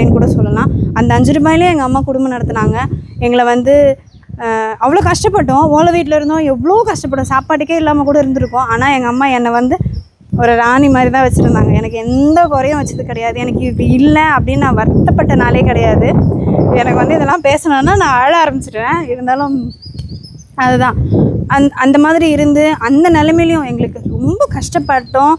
அப்படின்னு கூட சொல்லலாம். அந்த அஞ்சு ரூபாயிலே எங்கள் அம்மா குடும்பம் நடத்துனாங்க. எங்களை வந்து அவ்வளோ கஷ்டப்பட்டோம். ஓலை வீட்டில் இருந்தோம். எவ்வளோ கஷ்டப்பட்டோம். சாப்பாட்டுக்கே இல்லாமல் கூட இருந்திருக்கோம். ஆனால் எங்கள் அம்மா என்னை வந்து ஒரு ராணி மாதிரி தான் வச்சுருந்தாங்க. எனக்கு எந்த குறையும் வச்சது கிடையாது. எனக்கு இது இல்லை அப்படின்னு நான் வருத்தப்பட்ட நாளே கிடையாது. எனக்கு வந்து இதெல்லாம் பேசணுன்னா நான் அழ ஆரம்பிச்சிடுவேன் இருந்தாலும் அதுதான். அந் அந்த மாதிரி இருந்து அந்த நிலைமையிலையும் எங்களுக்கு ரொம்ப கஷ்டப்பட்டோம்.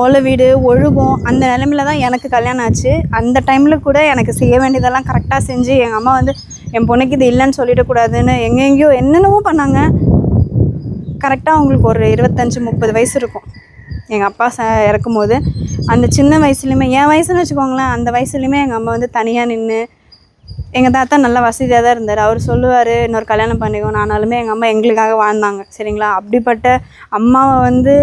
ஓலை வீடு ஒழுகும். அந்த நிலைமையில தான் எனக்கு கல்யாணம் ஆச்சு. அந்த டைமில் கூட எனக்கு செய்ய வேண்டியதெல்லாம் கரெக்டாக செஞ்சு எங்கள் அம்மா வந்து என் பொண்ணுக்கு இது இல்லைன்னு சொல்லிடக்கூடாதுன்னு எங்கெங்கேயோ என்னென்னவோ பண்ணாங்க. கரெக்டாக அவங்களுக்கு ஒரு இருபத்தஞ்சி முப்பது வயசு இருக்கும். எங்கள் அப்பா ச இறக்கும் போது அந்த சின்ன வயசுலையுமே என் வயசுன்னு வச்சுக்கோங்களேன் அந்த வயசுலையுமே எங்கள் அம்மா வந்து தனியாக நின்று எங்கள் தாத்தா நல்ல வசதியாக தான் இருந்தார். அவர் சொல்லுவார் இன்னொரு கல்யாணம் பண்ணிக்கோ. ஆனாலுமே எங்கள் அம்மா எங்களுக்காக வாழ்ந்தாங்க. சரிங்களா? அப்படிப்பட்ட அம்மாவை வந்து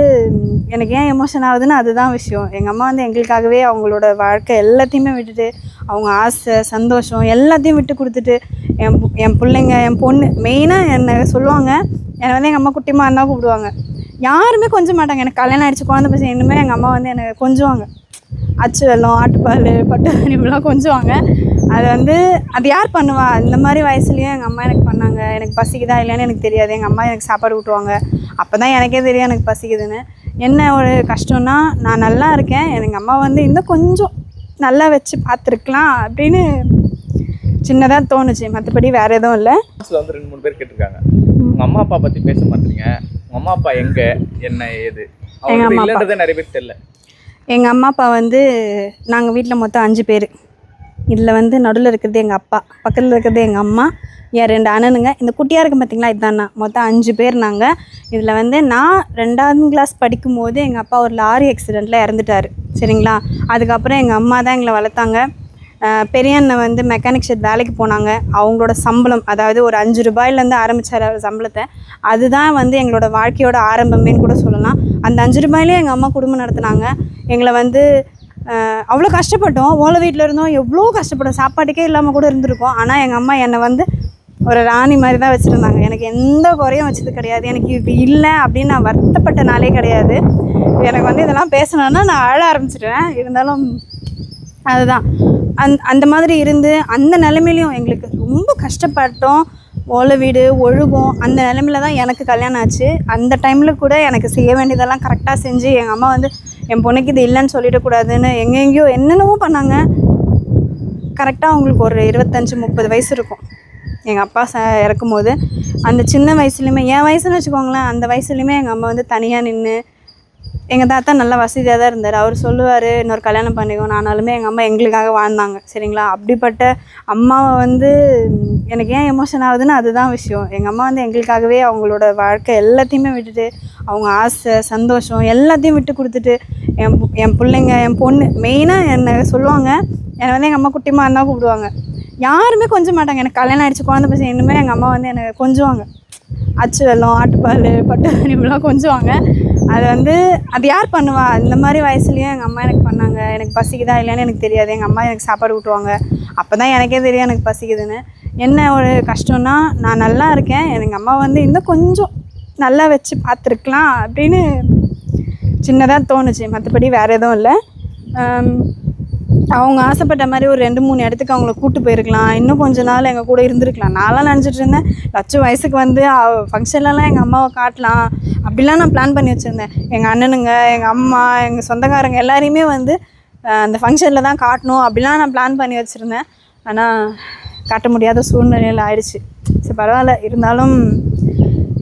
எனக்கு ஏன் எமோஷன் ஆகுதுன்னு அதுதான் விஷயம். எங்கள் அம்மா வந்து எங்களுக்காகவே அவங்களோட வாழ்க்கை எல்லாத்தையுமே விட்டுட்டு அவங்க ஆசை சந்தோஷம் எல்லாத்தையும் விட்டு கொடுத்துட்டு என் என் பிள்ளைங்க என் பொண்ணு மெயினாக என்னை சொல்லுவாங்க என்னை வந்து எங்கள் அம்மா குட்டிமா இருந்தால் கூப்பிடுவாங்க. யாருமே கொஞ்ச மாட்டாங்க. எனக்கு கல்யாணம் ஆகிடுச்சு குழந்தை பசங்க இன்னுமே எங்கள் அம்மா வந்து என்னை கொஞ்சுவாங்க. அச்சு வெள்ளம் ஆட்டுப்பால் பட்டு இப்படிலாம் கொஞ்சுவாங்க. அது வந்து அது யார் பண்ணுவா? இந்த மாதிரி வயசுலேயும் எங்கள் அம்மா எனக்கு பண்ணாங்க. எனக்கு பசிக்குதா இல்லையான்னு எனக்கு தெரியாது. எங்கள் அம்மா எனக்கு சாப்பாடு ஊட்டுவாங்க. அப்போ தான் எனக்கே தெரியும் எனக்கு பசிக்குதுன்னு. என்ன ஒரு கஷ்டம்னா நான் நல்லா இருக்கேன். எங்கள் அம்மா வந்து இன்னும் கொஞ்சம் நல்லா வச்சு பார்த்துருக்கலாம் அப்படின்னு சின்னதாக தோணுச்சு. மற்றபடி வேறு எதுவும் இல்லை. வந்து ரெண்டு மூணு பேர் கேட்டிருக்காங்க. உங்க அம்மா அப்பா பத்தி பேச மாட்டீங்க. உங்க அம்மா அப்பா எங்க? என்ன ஏது? எங்க அவங்க அம்மா நிறைய பேர் தெரியல. எங்கள் அம்மா அப்பா வந்து நாங்கள் வீட்டில் மொத்தம் அஞ்சு பேர். இதில் வந்து நடுவில் இருக்கிறது எங்கள் அப்பா பக்கத்தில் இருக்கிறது எங்கள் அம்மா என் ரெண்டு அண்ணனுங்க. இந்த குட்டியாக இருக்கும் பார்த்தீங்களா? இதுதான் நான். மொத்தம் அஞ்சு பேர் நாங்கள் இதில் வந்து நான் ரெண்டாவது கிளாஸ் படிக்கும்போது எங்கள் அப்பா ஒரு லாரி ஆக்சிடெண்ட்டில் இறந்துட்டார். சரிங்களா? அதுக்கப்புறம் எங்கள் அம்மா தான் எங்களை வளர்த்தாங்க. பெரிய அண்ணன் வந்து மெக்கானிக் ஷெட் வேலைக்கு போனாங்க. அவங்களோட சம்பளம் அதாவது ஒரு அஞ்சு ரூபாயிலேருந்து ஆரம்பிச்சார் அவர் சம்பளத்தை. அதுதான் வந்து எங்களோட வாழ்க்கையோட ஆரம்பமேன்னு கூட சொல்லலாம். அந்த அஞ்சு ரூபாயிலே எங்கள் அம்மா குடும்பம் நடத்துனாங்க. எங்களை வந்து அவ்வளோ கஷ்டப்பட்டோம். ஓலை வீட்டில் இருந்தோம். எவ்வளோ கஷ்டப்பட்டோம். சாப்பாட்டுக்கே இல்லாமல் கூட இருந்திருக்கோம். ஆனால் எங்கள் அம்மா என்னை வந்து ஒரு ராணி மாதிரி தான் வச்சுருந்தாங்க. எனக்கு எந்த குறையும் வச்சது கிடையாது. எனக்கு இது இல்லை அப்படின்னு நான் வருத்தப்பட்ட நாளே கிடையாது. எனக்கு வந்து இதெல்லாம் பேசணுன்னா நான் அழ ஆரம்பிச்சிடுவேன் இருந்தாலும் அதுதான். அந் அந்த மாதிரி இருந்து அந்த நிலைமையிலையும் எங்களுக்கு ரொம்ப கஷ்டப்பட்டோம். ஓலை வீடு ஒழுகும் அந்த நிலைமையில தான் எனக்கு கல்யாணம் ஆச்சு. அந்த டைமில் கூட எனக்கு செய்ய வேண்டியதெல்லாம் கரெக்டாக செஞ்சு எங்கள் அம்மா வந்து என் பொண்ணுக்கு இது இல்லைன்னு சொல்லிடக்கூடாதுன்னு எங்கெங்கேயோ என்னென்னவோ பண்ணாங்க. கரெக்டாக அவங்களுக்கு ஒரு இருபத்தஞ்சி முப்பது வயசு இருக்கும். எங்கள் அப்பா ச இறக்கும் போது அந்த சின்ன வயசுலையுமே என் வயசுன்னு வச்சுக்கோங்களேன் அந்த வயசுலையுமே எங்கள் அம்மா வந்து தனியாக நின்று எங்கள் தாத்தா நல்ல வசதியாக தான் இருந்தார். அவர் சொல்லுவார் இன்னொரு கல்யாணம் பண்ணிக்கோ. ஆனாலுமே எங்கள் அம்மா எங்களுக்காக வாழ்ந்தாங்க. சரிங்களா? அப்படிப்பட்ட அம்மாவை வந்து எனக்கு ஏன் எமோஷன் ஆகுதுன்னு அதுதான் விஷயம். எங்கள் அம்மா வந்து எங்களுக்காகவே அவங்களோட வாழ்க்கை எல்லாத்தையுமே விட்டுட்டு அவங்க ஆசை சந்தோஷம் எல்லாத்தையும் விட்டு கொடுத்துட்டு என் பு- என் பிள்ளைங்க என் பொண்ணு மெயினாக என்னை சொல்லுவாங்க என்னை வந்து எங்கள் அம்மா குட்டிமா இருந்தால் கூப்பிடுவாங்க. யாருமே கொஞ்சம் மாட்டாங்க. எனக்கு கல்யாணம் ஆயிடுச்சு குழந்தை பசங்க இன்னுமே எங்கள் அம்மா வந்து என்னை கொஞ்சுவாங்க. அச்சு வெள்ளம் ஆட்டுப்பால் பட்டு இப்படிலாம் கொஞ்சுவாங்க. அது வந்து அது யார் பண்ணுவா? இந்த மாதிரி வயசுலேயும் எங்கள் அம்மா எனக்கு பண்ணாங்க. எனக்கு பசிக்குதா இல்லையான்னு எனக்கு தெரியாது. எங்கள் அம்மா எனக்கு சாப்பாடு ஊட்டுவாங்க. அப்போ தான் எனக்கே தெரியும் எனக்கு பசிக்குதுன்னு. என்ன ஒரு கஷ்டம்னா நான் நல்லா இருக்கேன். எங்கள் அம்மா வந்து இன்னும் கொஞ்சம் நல்லா வச்சு பார்த்துருக்கலாம் அப்படின்னு சின்னதாக தோணுச்சு. மற்றபடி வேறு எதுவும் இல்லை. அவங்க ஆசைப்பட்ட மாதிரி ஒரு ரெண்டு மூணு இடத்துக்கு அவங்கள கூட்டு போயிருக்கலாம். இன்னும் கொஞ்ச நாள் எங்கள் கூட இருந்திருக்கலாம். நான்லாம் நினச்சிட்டு இருந்தேன் லட்சம் வயசுக்கு வந்து ஃபங்க்ஷன்லலாம் எங்கள் அம்மாவை காட்டலாம். அப்படிலாம் நான் பிளான் பண்ணி வச்சுருந்தேன். எங்கள் அண்ணனுங்க எங்கள் அம்மா எங்கள் சொந்தக்காரங்க எல்லாரையுமே வந்து அந்த ஃபங்க்ஷனில் தான் காட்டணும் அப்படிலாம் நான் பிளான் பண்ணி வச்சுருந்தேன். ஆனால் காட்ட முடியாத சூழ்நிலையில் ஆயிடுச்சு. சரி பரவாயில்ல. இருந்தாலும்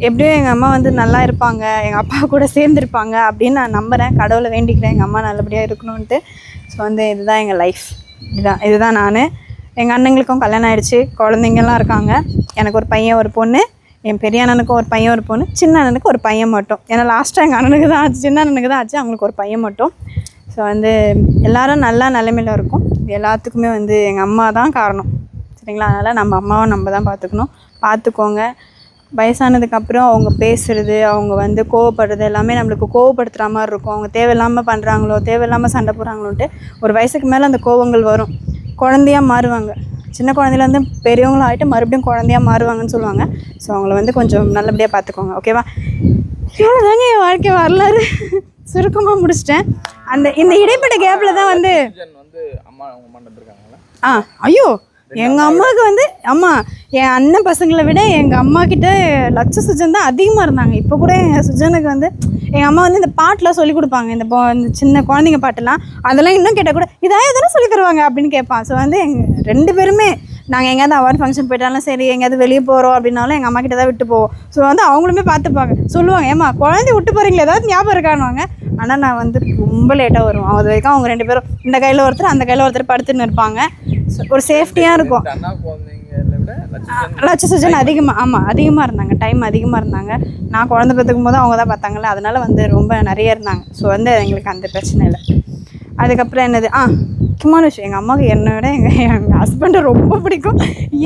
எப்படியும் எங்கள் அம்மா வந்து நல்லா இருப்பாங்க எங்கள் அப்பா கூட சேர்ந்துருப்பாங்க அப்படின்னு நான் நம்புகிறேன் கடவுளை வேண்டிக்கிறேன் எங்கள் அம்மா நல்லபடியாக இருக்கணும்ன்ட்டு. ஸோ வந்து இதுதான் எங்கள் லைஃப் இதுதான் இதுதான் நான். எங்கள் அண்ணங்களுக்கும் கல்யாணம் ஆகிடுச்சு குழந்தைங்கலாம் இருக்காங்க. எனக்கு ஒரு பையன் ஒரு பொண்ணு. என் பெரிய அண்ணனுக்கும் ஒரு பையன் ஒரு பொண்ணு. சின்ன அண்ணனுக்கு ஒரு பையன் மட்டும். ஏன்னா லாஸ்ட்டாக எங்கள் அண்ணனுக்கு தான் ஆச்சு சின்ன அண்ணனுக்கு தான் ஆச்சு அவங்களுக்கு ஒரு பையன் மட்டும். ஸோ வந்து எல்லாரும் நல்லா நிலைமையில் இருக்கும். எல்லாத்துக்குமே வந்து எங்கள் அம்மா தான் காரணம். சரிங்களா? அதனால் நம்ம அம்மாவை நம்ம தான் பார்த்துக்கணும். பார்த்துக்கோங்க. வயசானதுக்கப்புறம் அவங்க பேசுகிறது அவங்க வந்து கோவப்படுறது எல்லாமே நம்மளுக்கு கோவப்படுத்துகிற மாதிரி இருக்கும். அவங்க தேவையில்லாமல் பண்ணுறாங்களோ தேவையில்லாமல் சண்டை போடுறாங்களோன்ட்டு ஒரு வயசுக்கு மேலே அந்த கோவங்கள் வரும். குழந்தையா மாறுவாங்க. சின்ன குழந்தையிலேருந்து பெரியவங்களும் ஆகிட்டு மறுபடியும் குழந்தையா மாறுவாங்கன்னு சொல்லுவாங்க. ஸோ அவங்கள வந்து கொஞ்சம் நல்லபடியாக பார்த்துக்கோங்க ஓகேவா இவ்வளோதாங்க என் வாழ்க்கை வரலாறு. சுருக்கமாக முடிச்சிட்டேன். அந்த இந்த இடைப்பட்ட கேப்பில் தான் வந்து ஆ ஐயோ! எங்கள் அம்மாவுக்கு வந்து ஆமாம் என் அண்ணன் பசங்களை விட எங்கள் அம்மா கிட்ட லட்ச சுஜன் தான் அதிகமாக இருந்தாங்க. இப்போ கூட என் சுஜனுக்கு வந்து எங்கள் அம்மா வந்து இந்த பாட்டெலாம் சொல்லி கொடுப்பாங்க. இந்த பொ- இந்த சின்ன குழந்தைங்க பாட்டெல்லாம் அதெல்லாம் இன்னும் கேட்டால் கூட இதாக எதனா சொல்லி தருவாங்க? அப்படின்னு கேட்பான். ஸோ வந்து எங்கள் ரெண்டு பேருமே நாங்கள் எங்கேயாவது அவார்ட் ஃபங்க்ஷன் போயிட்டாலும் சரி எங்கேயாவது வெளியே போகிறோம் அப்படின்னாலும் எங்கள் அம்மா கிட்ட தான் விட்டு போவோம். ஸோ வந்து அவங்களுமே பார்த்துப்பாங்க. சொல்லுவாங்க ஏமா குழந்தை விட்டு போகிறீங்களா ஏதாவது ஞாபகம் இருக்கானுவாங்க ஆனால் நான் வந்து ரொம்ப லேட்டாக வருவேன். அது வரைக்கும் அவங்க ரெண்டு பேரும் இந்த கையில் ஒருத்தர் அந்த கையில் ஒருத்தர் படுத்துன்னு இருப்பாங்க. ஒரு சேஃப்டியாக இருக்கும். லட்ச சுஜன் அதிகமாக ஆமாம் அதிகமாக இருந்தாங்க. டைம் அதிகமாக இருந்தாங்க. நான் குழந்தை பெற்றுக்கும் போது அவங்க தான் பார்த்தாங்கல்ல அதனால வந்து ரொம்ப நிறைய இருந்தாங்க. ஸோ வந்து எங்களுக்கு அந்த பிரச்சனை இல்லை. அதுக்கப்புறம் என்னது? ஆ முக்கியமான விஷயம் எங்கள் அம்மாவுக்கு என்னை விட எங்கள் எங்கள் ஹஸ்பண்டை ரொம்ப பிடிக்கும்.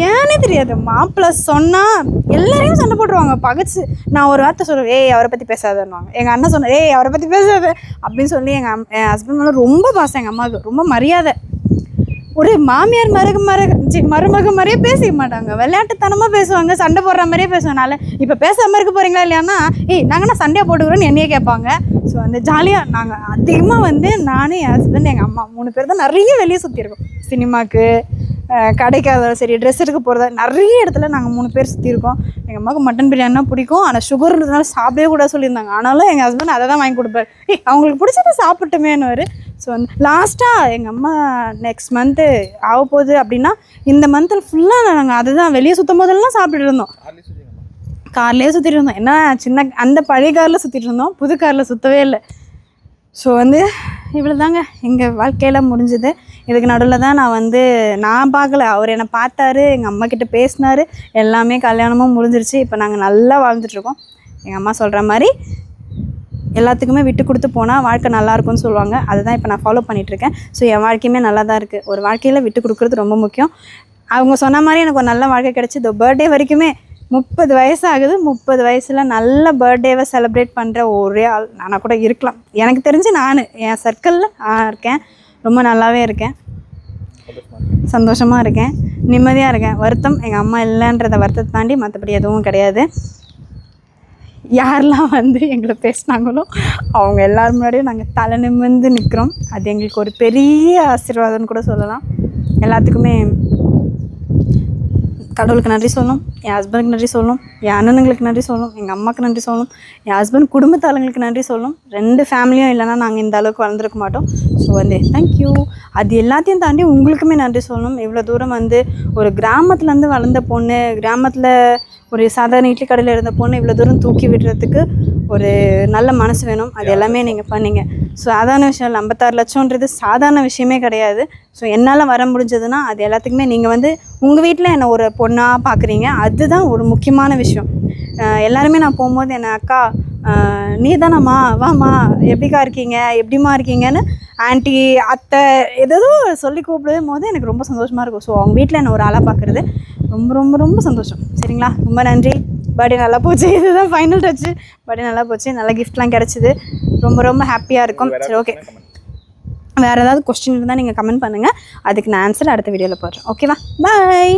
ஏன்னே தெரியாது. மாப்பிள்ளை சொன்னால் எல்லாரையும் சண்டை போட்டுருவாங்க. பகச்சு நான் ஒரு வார்த்தை சொல்லுவேன் ஏய் அவரை பற்றி பேசாதன்னுவாங்க. எங்கள் அண்ணன் சொன்ன ஏய் அவரை பற்றி பேசாத. அப்படின்னு சொல்லி எங்கள் என் ஹஸ்பண்ட் மேலே ரொம்ப பாசம் எங்கள் அம்மாவுக்கு. ரொம்ப மரியாதை. ஒரு மாமியார் மருக மரக மருமக மாதிரியே பேசிக்க மாட்டாங்க. விளையாட்டுத்தனமாக பேசுவாங்க சண்டை போடுற மாதிரியே பேசுவனால இப்போ பேசாமல் இருக்க போகிறீங்களா இல்லையானா ஏய் நாங்கள் என்ன சண்டையாக போட்டுக்கிறோன்னு என்னையே கேட்பாங்க. ஸோ வந்து ஜாலியாக நாங்கள் அதிகமாக வந்து நானும் என் ஹஸ்பண்ட் எங்கள் அம்மா மூணு பேர் தான் நிறைய வெளியே சுற்றிருக்கோம் சினிமாவுக்கு சினிமாக்கு சரி ட்ரெஸ் எடுக்க போகிறதா நிறைய இடத்துல நாங்கள் மூணு பேர் சுற்றிருக்கோம் எங்கள் அம்மாவுக்கு மட்டன் பிரியாணினா பிடிக்கும். ஆனால் சுகர் இருந்ததுனால சாப்பிடவே கூட சொல்லியிருந்தாங்க. ஆனாலும் எங்கள் ஹஸ்பண்ட் அதை தான் வாங்கி கொடுப்பாரு. ஏய் அவங்களுக்கு பிடிச்சதை சாப்பிட்டுமேன்னு ஸோ வந்து லாஸ்ட்டாக எங்கள் அம்மா நெக்ஸ்ட் மந்த்து ஆக போகுது அப்படின்னா இந்த மந்தில் ஃபுல்லாக நாங்கள் அதை தான் வெளியே சுற்றும் போதெல்லாம் சாப்பிட்டுட்டு இருந்தோம். கார்லேயே சுற்றிட்டு இருந்தோம். ஏன்னா சின்ன அந்த பழைய காரில் சுற்றிட்டு இருந்தோம். புது காரில் சுற்றவே இல்லை. ஸோ வந்து இவ்வளோ தாங்க எங்கள் வாழ்க்கையில் முடிஞ்சுது. இதுக்கு நடுவில் தான் நான் வந்து நான் பார்க்கல. அவர் என்னை பார்த்தாரு எங்கள் அம்மா கிட்ட பேசினாரு. எல்லாமே கல்யாணமும் முடிஞ்சிருச்சு. இப்போ நாங்கள் நல்லா வாழ்ந்துட்டுருக்கோம் எங்கள் அம்மா சொல்கிற மாதிரி எல்லாத்துக்குமே விட்டு கொடுத்து போனால் வாழ்க்கை நல்லாயிருக்கும்னு சொல்லுவாங்க. அதுதான் இப்போ நான் ஃபாலோ பண்ணிகிட்ருக்கேன் ஸோ என் வாழ்க்கையுமே நல்லா தான் இருக்குது ஒரு வாழ்க்கையில் விட்டு கொடுக்குறது ரொம்ப முக்கியம். அவங்க சொன்ன மாதிரி எனக்கு ஒரு நல்ல வாழ்க்கை கிடச்சி. இந்த பர்த்டே வரைக்குமே முப்பது வயசு ஆகுது முப்பது வயசில் நல்ல பர்த்டேவை செலிப்ரேட் பண்ணுற ஒரே ஆள் நானாக கூட இருக்கலாம். எனக்கு தெரிஞ்சு நான் என் சர்க்கிளில் நான் இருக்கேன். ரொம்ப நல்லாவே இருக்கேன். சந்தோஷமாக இருக்கேன். நிம்மதியாக இருக்கேன். வருத்தம் எங்கள் அம்மா இல்லைன்றத வருத்தத்தை தாண்டி மற்றபடி எதுவும் கிடையாது. யாரெல்லாம் வந்து எங்களை பேசினாங்களோ அவங்க எல்லார் முன்னாடியும் நாங்கள் தலை நிமிர்ந்து நிற்கிறோம் அது எங்களுக்கு ஒரு பெரிய ஆசீர்வாதம்னு கூட சொல்லலாம். எல்லாத்துக்குமே கடவுளுக்கு நன்றி சொல்லணும் என் ஹஸ்பண்டுக்கு நன்றி சொல்லணும் என் அண்ணனுங்களுக்கு நன்றி சொல்லணும் எங்கள் அம்மாவுக்கு நன்றி சொல்லணும் என் ஹஸ்பண்ட் குடும்பத்தாளுங்களுக்கு நன்றி சொல்லணும். ரெண்டு ஃபேமிலியும் இல்லைன்னா நாங்கள் இந்த அளவுக்கு வளர்ந்துருக்க மாட்டோம். ஸோ வந்து தேங்க்யூ அது எல்லாத்தையும் தாண்டி உங்களுக்குமே நன்றி சொல்லணும். இவ்வளோ தூரம் வந்து ஒரு கிராமத்துலேருந்து வளர்ந்த பொண்ணு கிராமத்தில் ஒரு சாதாரண இட்லி கடையில் இருந்த பொண்ணு இவ்வளோ தூரம் தூக்கி விடுறதுக்கு ஒரு நல்ல மனசு வேணும். அது எல்லாமே நீங்கள் பண்ணீங்க. ஸோ சாதாரண விஷயம். ஐம்பத்தாறு லட்சம்ன்றது சாதாரண விஷயமே கிடையாது. ஸோ என்னால் வர முடிஞ்சதுன்னா அது எல்லாத்துக்குமே நீங்கள் வந்து உங்கள் வீட்டில் என்னை ஒரு பொண்ணாக பார்க்குறீங்க அதுதான் ஒரு முக்கியமான விஷயம். எல்லாருமே நான் போகும்போது என்னை அக்கா நீ தானம்மா வாம்மா. எப்படிக்கா இருக்கீங்க? எப்படிம்மா இருக்கீங்கன்னு ஆன்ட்டி அத்தை ஏதோ சொல்லி கூப்பிடும் போது எனக்கு ரொம்ப சந்தோஷமாக இருக்கும். ஸோ அவங்க வீட்டில் என்னை ஒரு ஆளாக பார்க்குறது ரொம்ப ரொம்ப ரொம்ப சந்தோஷம். சரிங்களா? ரொம்ப நன்றி. பர்த்டே நல்லா போச்சு. இதுதான் ஃபைனல் டச்சு பர்த்டே நல்லா போச்சு. நல்ல கிஃப்ட்லாம் கிடச்சிது. ரொம்ப ரொம்ப ஹாப்பியாக இருக்கும். சரி ஓகே வேறு ஏதாவது கொஸ்டின் இருந்தால் நீங்கள் கமெண்ட் பண்ணுங்கள் அதுக்கு நான் ஆன்சர் அடுத்த வீடியோவில் போடுறேன். ஓகேவா பாய்